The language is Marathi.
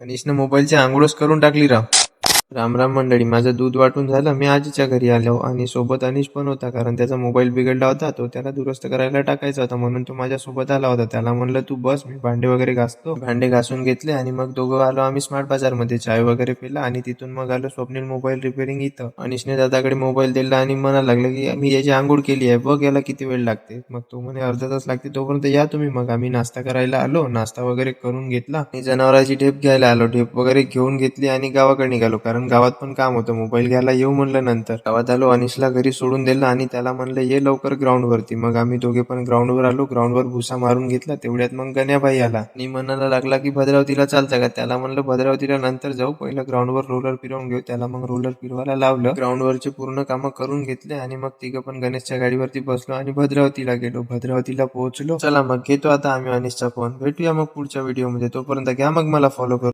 अनिशनं मोबाईलची आंघोळच करून टाकली राव. राम राम मंडळी माझं दूध वाटून झालं. मी आजीच्या घरी आलो आणि सोबत अनिश पण होता कारण त्याचा मोबाईल बिघडला होता तो त्याला दुरुस्त करायला टाकायचा होता म्हणून तो माझ्यासोबत आला होता. त्याला म्हणलं तू बस मी भांडे वगैरे घासतो. भांडे घासून घेतले आणि मग दोघं आलो आम्ही स्मार्ट बाजारमध्ये. चाय वगैरे पिला आणि तिथून मग आलो स्वप्नील मोबाईल रिपेअरिंग इथं. अनिशने दादाकडे मोबाईल दिला आणि म्हणायला लागलं की मी याची आंघोळ केली आहे बघ याला किती वेळ लागते. मग तो म्हणे अर्धा तास लागते. तोपर्यंत या तुम्ही मग. आम्ही नाश्ता करायला आलो नाश्ता वगैरे करून घेतला आणि जनावरांची ढेप घ्यायला आलो. ढेप वगैरे घेऊन घेतली आणि गावाकडे निघालो कारण गावात पण काम होतं. मोबाईल घ्यायला येऊ म्हणलं नंतर. गावात आलो अनिशला घरी सोडून दिलं आणि त्याला म्हणलं ये लवकर ग्राउंड वरती मग आम्ही दोघे पण ग्राउंड वर आलो. ग्राउंड वर भुसा मारून घेतला. तेवढ्यात मग गण्याबाई आला. आणि म्हणायला लागला की भद्रावतीला चालतं का त्याला म्हणलं भद्रावतीला नंतर जाऊ. पहिलं ग्राउंड वर रोलर फिरवून घेऊ. त्याला मग रोलर फिरवायला लावलं. ग्राउंड वरचे पूर्ण कामं करून घेतले आणि मग तिघं पण गणेशच्या गाडीवरती बसलो आणि भद्रावतीला गेलो. भद्रावतीला पोहोचलो. चला मग घेतो आता आम्ही अनिशचा फोन भेटूया मग पुढच्या व्हिडिओमध्ये तोपर्यंत घ्या मग मला फॉलो करू